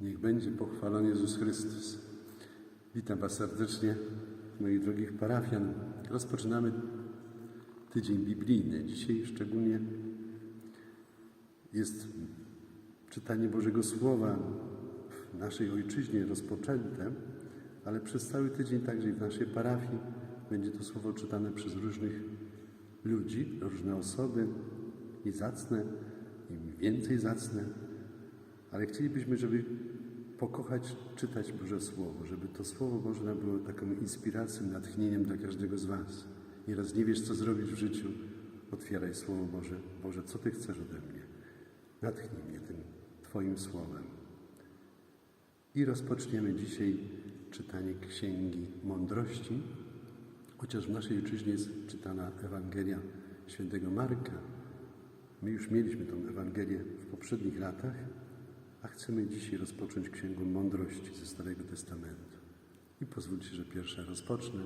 Niech będzie pochwalony Jezus Chrystus. Witam Was serdecznie, moich drogich parafian. Rozpoczynamy tydzień biblijny. Dzisiaj szczególnie jest czytanie Bożego Słowa w naszej ojczyźnie rozpoczęte, ale przez cały tydzień także i w naszej parafii będzie to słowo czytane przez różnych ludzi, różne osoby i zacne, i więcej zacne, ale chcielibyśmy, żeby pokochać, czytać Boże Słowo, żeby to Słowo Boże było taką inspiracją, natchnieniem dla każdego z Was. Nieraz nie wiesz, co zrobić w życiu, otwieraj Słowo Boże. Boże, co Ty chcesz ode mnie? Natchnij mnie tym Twoim Słowem. I rozpoczniemy dzisiaj czytanie Księgi Mądrości, chociaż w naszej ojczyźnie jest czytana Ewangelia Świętego Marka. My już mieliśmy tą Ewangelię w poprzednich latach, a chcemy dzisiaj rozpocząć Księgą Mądrości ze Starego Testamentu. I pozwólcie, że pierwsza rozpocznę.